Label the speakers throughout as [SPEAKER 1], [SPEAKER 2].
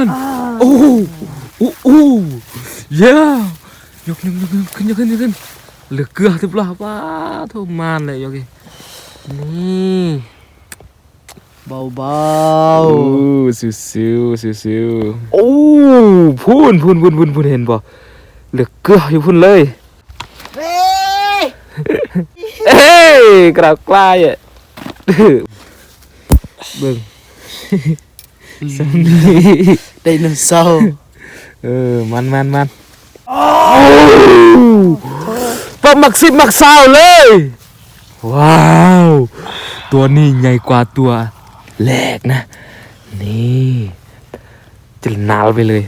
[SPEAKER 1] มันโอ้โหโอ้โหเย้ยกยกยกยกขึ้นยกขึ้นยกขึ้นเหลือเกลือทิบลาว้าโทมานเลยยกอีนี่
[SPEAKER 2] เบาเบ
[SPEAKER 1] โอ้ซิวซิวซิวซิวโอ้พูนพูนพูนพูนพูนเห็นป่ะเหลือเกลืออยู่พูนเลย
[SPEAKER 2] เฮ้ย
[SPEAKER 1] เอ้ยกระกลายอะเบิ่งสำนี
[SPEAKER 2] ไดโนเสาร์
[SPEAKER 1] เออมันมันมันปลาหมักสิบหมักสาวเลย ว้าว ตัวนี้ใหญ่กว่าตัวแรกนะ นี่จะนาวไปเลย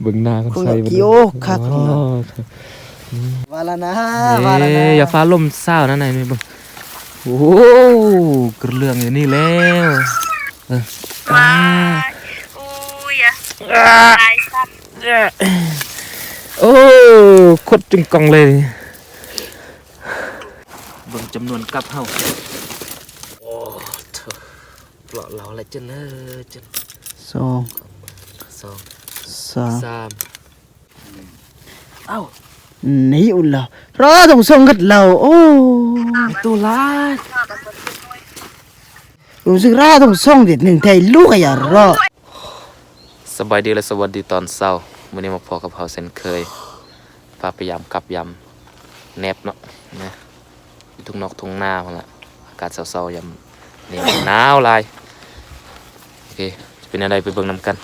[SPEAKER 1] เบิ่งหน้าคน
[SPEAKER 2] คุณ
[SPEAKER 1] ใส่มัน
[SPEAKER 2] กิโอคัก
[SPEAKER 1] ว้าว
[SPEAKER 2] มาแล้วนะมาแล้วนะ
[SPEAKER 1] เอ้ยอย่าฟ้าลมเศร้านะนายไม่เบิ่ง โอ้กระเรื่องอยู่นี่แล้วเอออ่า
[SPEAKER 3] อุ้ยอะตายสัตว์
[SPEAKER 1] โอ้คดจึงกองเลยเบิ่งจำนวนกับเฮาโอ้เถอะเปล่าเราอะไรจันเออจัน
[SPEAKER 2] สอง
[SPEAKER 1] สอง
[SPEAKER 2] สาม
[SPEAKER 1] สาม
[SPEAKER 2] นี่อุ่นแล้วรอต้องส่งกัดเราโอ้
[SPEAKER 1] ตัวลาย
[SPEAKER 2] รู้สึกราต้องส่งเด็ดหนึ่งไทยลูกอย่ารอ
[SPEAKER 1] สบายดีและสวัสดีตอนเช้าวันนี้มาพอกับเฮาเช่นเคยพาไปยำกับยำแนบเนาะนะอยู่ทุ่งนอกทุ่งนาพุ่นละอากาศเช้าๆยำเนี่ยหนาวหลายโอเคจะเป็นอะไรไปเบิ่งนํกัน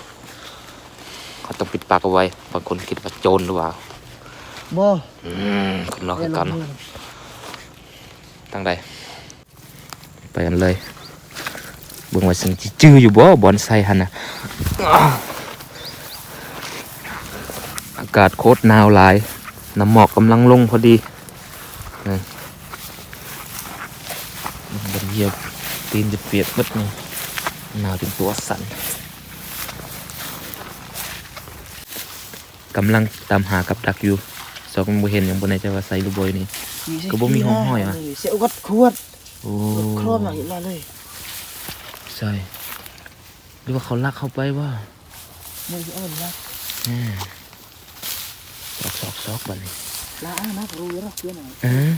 [SPEAKER 1] เขาต้องปิดปากเอาไว้บางคนคิดว่าโจรหรือเปล่า
[SPEAKER 2] บ่
[SPEAKER 1] อืมคนนอกคือกันเนาะตั้งใดไปกันเลยบิ่งว่าสิงจื้ออยู่บ่บอนไซหันน่ะอากาศโคตรหนาวหลายน้ำหมอกกำลังลงพอดีนี่บันเยียบตีนจะเปียกหมดนี่หนาวจนตัวสั่นกำลังตามหากับดักอยู่ สองบ่เห็นยังบ่ในใจว่าใส่ลูกบอยนี่ ก็บ่มีห้องห้อยอะ
[SPEAKER 2] เสียวัดขวด
[SPEAKER 1] โอ้
[SPEAKER 2] โครมหน่อยมาเลย
[SPEAKER 1] ใช่หรือว่าเขาลักเข้าไปว่า
[SPEAKER 2] ไม่ใช่เอาละ
[SPEAKER 1] อืมซอกซอกซอกบัดนี้
[SPEAKER 2] ลานะรู้แล้วเพื่อนหน่อย
[SPEAKER 1] เออ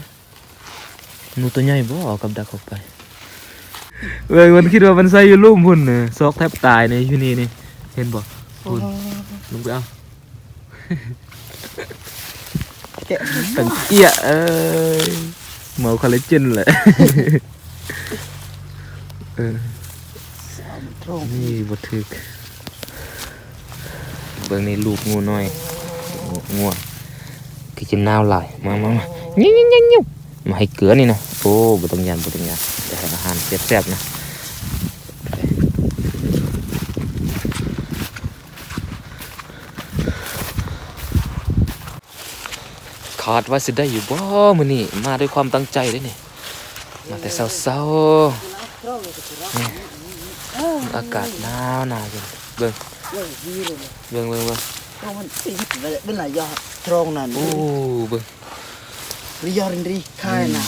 [SPEAKER 1] หนูตัวใหญ่บ่เอากับดักเข้าไปเว้ยมันคิดว่ามันใส่อยู่ลุ่มพุ่นน่ะซอกแทบตายในอยู่นี่นี่เห็นบ่พุ่นลงไปเอา
[SPEAKER 2] แกะ
[SPEAKER 1] ตังเกียเอ้ยเมาคอลลาเจนแหละเออนี่บ่ถึกเบิ่งในลูกงูน้อยงูคือจะนาวหลายมามามายิ่งยิ่งยิ่งยิ่งมาให้เกลือนี่นะโอ้บ่ต้องยานบ่ต้องยานจะให้อาหารแซ่บๆนะ ขาดว่าสิได้อยู่บ่มื้อนี้มาด้วยความตั้งใจเด้นี่มาแต่เช้าๆนี่อากาศหนาวหนาวจังเบิ่ง
[SPEAKER 2] เว้ยดีเลย
[SPEAKER 1] เบิ่งเบิ่งเบิ่ง
[SPEAKER 2] ตรงมันติดเป็นหลายยอดตรงนั้น
[SPEAKER 1] โอ้เบิ่ง
[SPEAKER 2] ริยอรินรีคายนะ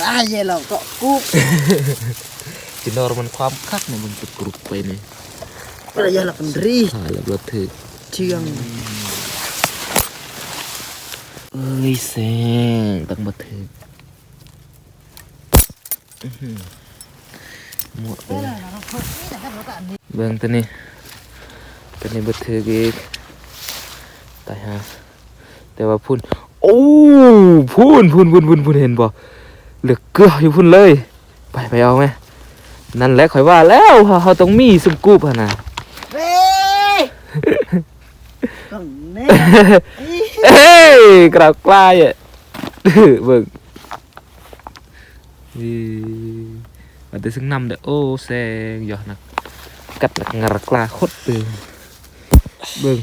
[SPEAKER 2] รายเราก็กุ๊ก
[SPEAKER 1] จินดอร์มันความคักเนี่ยมันจะกรุบไปนี่
[SPEAKER 2] ระยะละเป็นรี
[SPEAKER 1] หายแล้วบ่ถึก
[SPEAKER 2] เชียง
[SPEAKER 1] เอ้ยแสงต้องบ่ถึกอื้อหือหมดเลยเบิ่งตัวนี้ตัวนี้บ่ถึกอีกตายฮะแต่ว่าพุ่นโอ้พุ่นพุ่นพุ่นพุ่นพุ่นเห็นบ่เหลือเกลืออยู่พุ่นเลย ไปไปเอาไหมนั่นแหละข่อยว่าแล้วเขาเขาต้องมีสุมกูปหั่นน่ะ
[SPEAKER 2] เฮ้ยก็แน่
[SPEAKER 1] เฮ้ยกระกลายอะเบิ่งนี่มันจะซึ่งนำเด้อโอ้แซงยอดนักกัดหลักงรกลาโคตรเตือเบิ่ง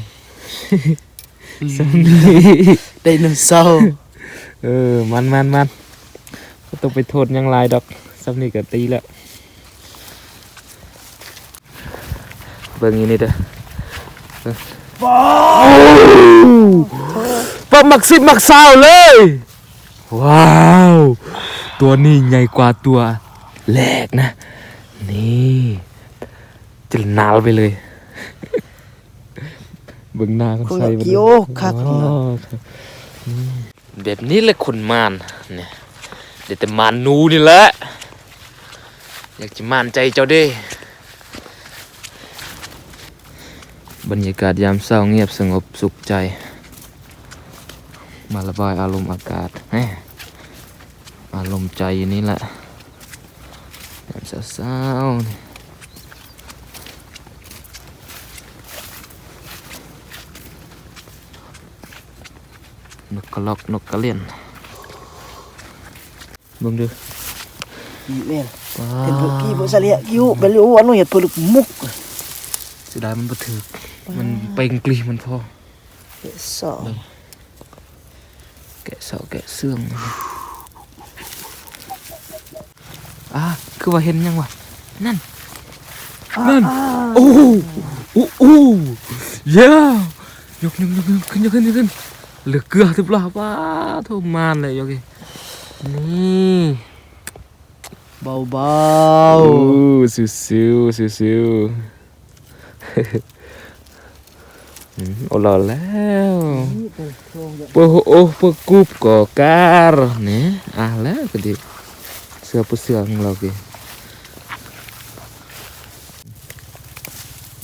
[SPEAKER 1] สำนี
[SPEAKER 2] ไดโนเสาร์
[SPEAKER 1] เออมันมันมันก็ต้องไปโทษหยังหลายดอกสำนีก็ตีแล้วเบิ่งอย่างนี้เด้อ
[SPEAKER 2] บ้า
[SPEAKER 1] ปลาหมักสิบหมักสาวเลย ว้าว ตัวนี้ใหญ่กว่าตัวแรกนะ นี่จะจะนาวไปเลยเบิ่งหน้าคน
[SPEAKER 2] คุณ
[SPEAKER 1] ใส่
[SPEAKER 2] กิโอคัก
[SPEAKER 1] อ๋อแบบนี้แหละคนมานเนี่ยเดี๋ยวแต่มานนูนี่แหละอยากจะมานใจเจ้าเด้บรรยากาศยามเศร้าเงียบสงบสุขใจ มาระบายอารมณ์อากาศแหมอารมณ์ใจอยู่นี่แหละยามเศร้าๆนี่นกกระลอกนกกระเลียนเบิ่งดู
[SPEAKER 2] อีเมล
[SPEAKER 1] ว้า
[SPEAKER 2] เห็นพวกกี้พวกสะเลียกิ้วเบลิวอันนู้นเห็นพวกมุก
[SPEAKER 1] เสียดายมันบ่ถึกมันเป่งกลีมันพอ
[SPEAKER 2] สอง
[SPEAKER 1] แกะเสาแกะเสื่องอะคือว่าเห็นยังวะนั่น นั่น โอ้โหโอ้โหเย้ยกยกยกยกขึ้นยกขึ้นยกขึ้นเหลือเกลือทิบลาป้าโทมานเลยยกอีนี่
[SPEAKER 2] เบาเบา
[SPEAKER 1] โอ้ซิวซิวซิวซิวอืม โอ้หล่อแล้วปอโอ้ปอกูบก็การเนี่ยอะแล้วก็ดีเสือปุเสือของเรากี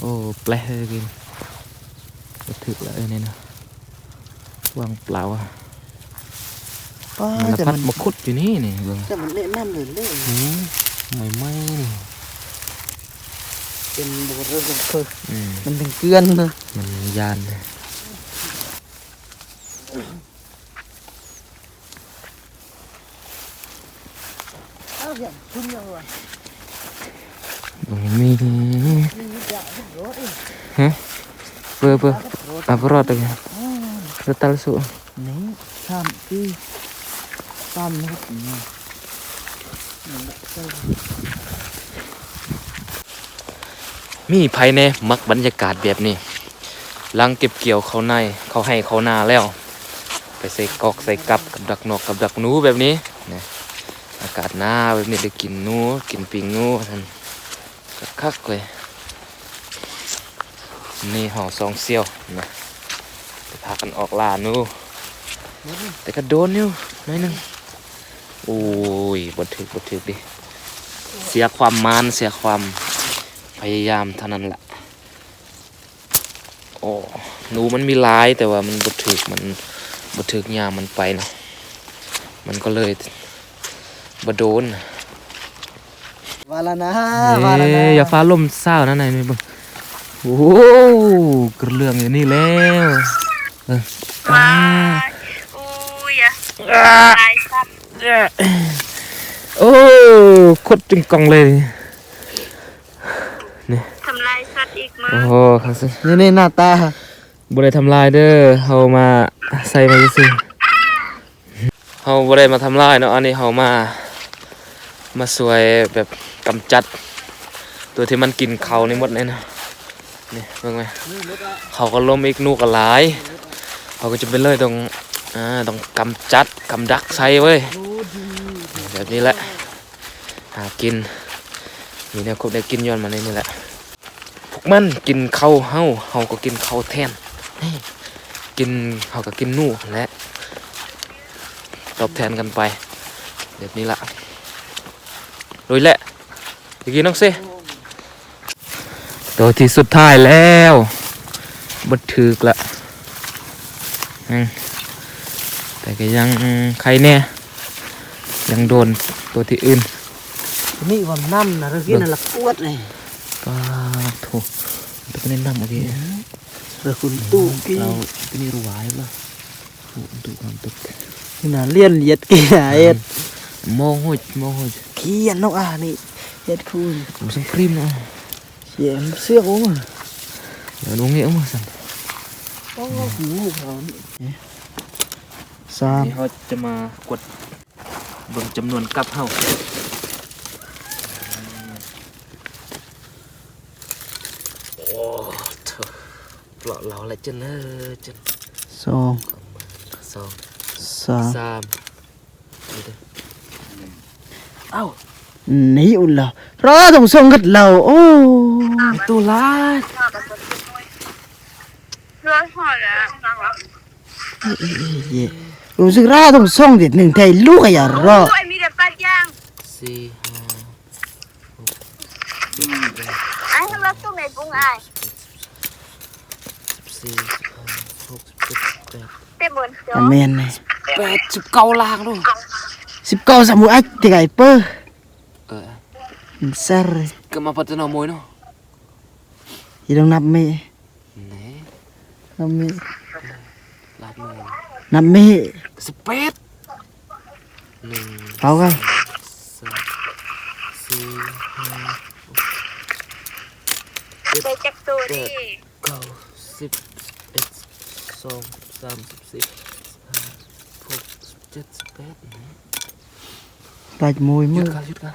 [SPEAKER 1] โอ้แปลกเลยกินถึกแล้วเนี่ยนะวางเปล่าอะมันพัดมาคุดอยู่นี่นี่เบิ่ง
[SPEAKER 2] แต่มันเล่นน้ำเลยเล่น
[SPEAKER 1] ไม่ไม่นี่
[SPEAKER 2] เป็นโบราณคือ
[SPEAKER 1] อืม
[SPEAKER 2] มันเป็นเกลือนเลย
[SPEAKER 1] มันยานเลย
[SPEAKER 2] อ้าวอย่างคุณยังไง
[SPEAKER 1] มันมีฮะเปิดเปิด apa rot lagi retal su
[SPEAKER 2] นี่ทำที่ตามนะครับนี่
[SPEAKER 1] มีภายในมักบรรยากาศแบบนี้ลังเก็บเกี่ยวเขาในเขาให้เขานาแล้ว ไปใส่กอกใส่กับกับดักนกกับดักหนูแบบนี้นะอากาศหน้าแบบนี้ได้กินนูกินปิงนูท่านคักเลยนี่ห่อซองเซี่ยวนะไปพากันออกล่านูแต่ก็โดนอยู่น่อยนึงโอ้ยบดถึกบดถึกดิเสียความมานเสียความ พยายามเท่านั้นแหละโอ้หนูมันมีหลายแต่ว่ามันบดถึกมันบดถึกยามมันไปเนาะมันก็เลยบโดน
[SPEAKER 2] วาลานะวาลานะ
[SPEAKER 1] เอ้ยอย่าฟ้าลมเศร้านะนายนี่เบิ่งโอ้โหกระเรื่องอยู่นี่แล้วเออ
[SPEAKER 3] ว้ายอุ้ยอะลายสัตว์
[SPEAKER 1] โอ้โคตรจึงกองเลย
[SPEAKER 3] ทำลายสัตว์อีกมั้ง
[SPEAKER 1] โอ้โหครับสิ
[SPEAKER 2] นี่นี่หน้าตา
[SPEAKER 1] บ่ได้ทำลายเด้อเฮามาใส่มาซื่อๆเฮาบ่ได้มาทำลายเนาะอันนี้เฮามา มาสวยแบบกำจัด ตัวที่มันกินเขานี่หมดเลยนะนี่เบิ่งไหมเขาก็ล้มอีกนูกก็หลายเขาก็จะเป็นเลยต้องอ่าต้องกำจัดกำดักใส่เว้ยแบบนี้แหละหากินมีแนวคบได้กินย้อนมาในนี่แหละพวก มันกินข้าวเฮาเฮาก็กินข้าวแทนนี่กินเฮาก็กินหนู่และตอบแทนกันไปแบบนี้ละโดยแหละตะกี้น้องเซตัวที่สุดท้ายแล้วบัดถึกละอืมแต่ก็ยังใครแน่ยังโดนตัวที่อื่น
[SPEAKER 2] นี่ว่าน้ำนะเรื่องนี้น่ะละปวดเลย
[SPEAKER 1] ก็ ถูกตัวก็เน้นนำโอเค
[SPEAKER 2] เรื่องคุณตู้กี้
[SPEAKER 1] เราที่นี่รู้ไว้ป่ะถูกถูกความตุก
[SPEAKER 2] นี่น่ะเลียนเหยียดกี่หาเอ็ด
[SPEAKER 1] มองหัวมองหัว
[SPEAKER 2] ขี้ยันนกอะนี่เอ็ดคุณ
[SPEAKER 1] ผมสังครีมนะ
[SPEAKER 2] เสียมเสื้อกูมั้ง
[SPEAKER 1] เดี๋ยวน้องเงี้ยมาสั่น
[SPEAKER 2] โอ้โหเขานี่สาม
[SPEAKER 1] นี่เขาจะมากดเบิ่งจำนวนกับเฮาโอ้เถอะ ปลอดเราละจันเออจัน
[SPEAKER 2] สอง
[SPEAKER 1] สอง
[SPEAKER 2] สาม
[SPEAKER 1] สามนี่เด้อ
[SPEAKER 2] เอ้านี่อุ่นเรารอต้องส่งกันเราโอ้ตัวลาด
[SPEAKER 3] เรื่องหอดแล้วนั่งแล้ว
[SPEAKER 2] เย่รู้สึกร่าต้องส่งเด็ดหนึ่งไทยลูกอย่ารอ
[SPEAKER 3] โอ้ยมีแต่ปัดย่าง
[SPEAKER 1] สี่ห้าหกเจ็ดแปด
[SPEAKER 3] ไอ้ทำไมตู้เมกุ้งไอ้
[SPEAKER 1] สิบสี่สิบห้าหกสิบเจ็ดสิบแปด
[SPEAKER 3] เต็มบนเจ้า
[SPEAKER 2] อเมนเลย
[SPEAKER 1] แปดสิบเก้าลางลูก
[SPEAKER 2] สิบเก้าสมุอัดติไก่เปอร์
[SPEAKER 1] เออ
[SPEAKER 2] เซอร์
[SPEAKER 1] ก็มาพัฒนามวยเนาะ
[SPEAKER 2] ยี่ต้องนับเมย์
[SPEAKER 1] ไหน
[SPEAKER 2] นับเมย์
[SPEAKER 1] ลาดมือ
[SPEAKER 2] นับเมย์
[SPEAKER 1] สิบแปดหนึ่ง
[SPEAKER 2] เอาไง
[SPEAKER 1] สองสี่ห้า
[SPEAKER 3] ไปจักตัวดิ
[SPEAKER 1] เก้าสิบเอ็ด สองสามสิบสี่ห้าหกสิบเจ็ดสิบแปดไหน
[SPEAKER 2] ปลายมวย
[SPEAKER 1] ห
[SPEAKER 2] มื
[SPEAKER 1] ยุด
[SPEAKER 2] อ
[SPEAKER 1] กันหยุดกัน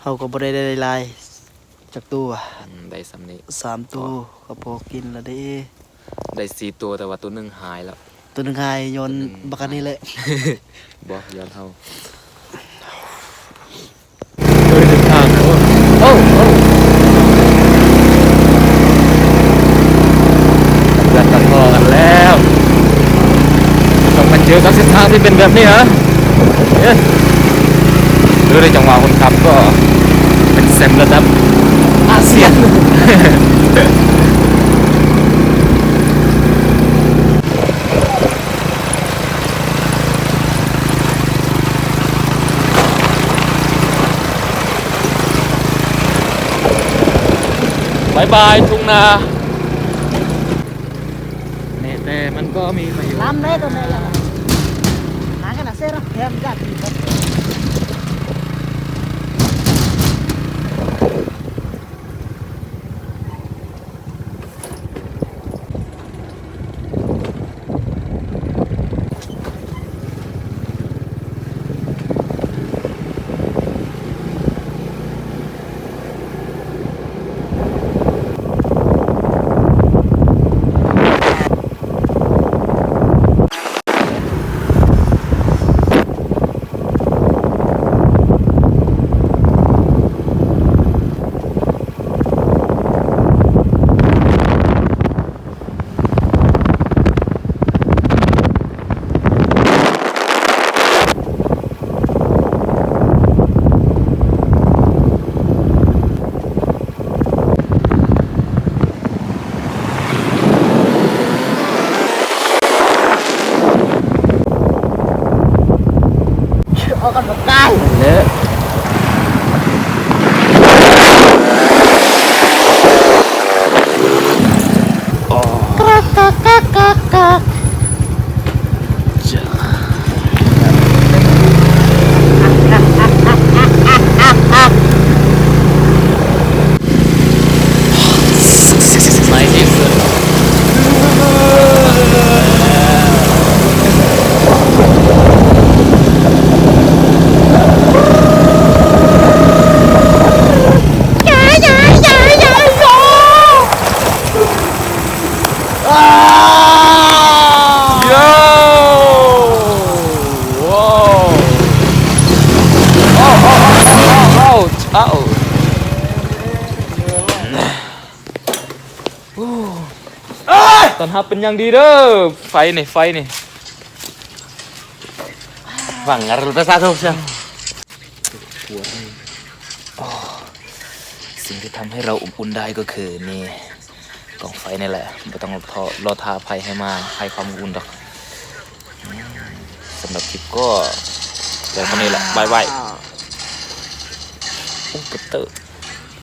[SPEAKER 2] เขาก็บ่ได้ได้ลายจากตัว
[SPEAKER 1] อืมได้สำนี้
[SPEAKER 2] สามตัวก็พอกินแล้วเด้
[SPEAKER 1] ได้สี่ตัวแต่ว่าตัวหนึ่งหายแล้ว
[SPEAKER 2] ตัวหนึงหายโยนบักอันนี้เลย
[SPEAKER 1] บอกย้อนเท่าเดินทางโอ้โอ้โอ้เพื่อนตัดต่อกันแล้ว ต้องมาเจอกับเส้นทางที่เป็นแบบนี้เหรอเอ๊ะดูในจังหวะคนขับก็เป็นเซนระดับอาเซียนบายบายทุ่งนาเนี่ยแต่มันก็มีประโยชน์
[SPEAKER 2] Ja w gacie. Đó Em ra thì có เอากันแบบได้
[SPEAKER 1] เละในที่สุดโย่ว้าวโอ้โอ้โอ้โอ้โอ้โอ้ตอนฮับเป็นอย่างดีเด้อไฟนี่ไฟนี่
[SPEAKER 2] Vangar lu tas satu siang
[SPEAKER 1] หัวนี่อ๋อสิ่งที่ทำให้เราอบอุ่นได้ก็คือนี่กองไฟนี่แหละไม่ต้องรอรอทาภัยให้มาให้ความอบอุ่นดอกอืมสำหรับคลิปก็เดี๋ยวเท่านี้แหละบายบายโอ้กระเตอะ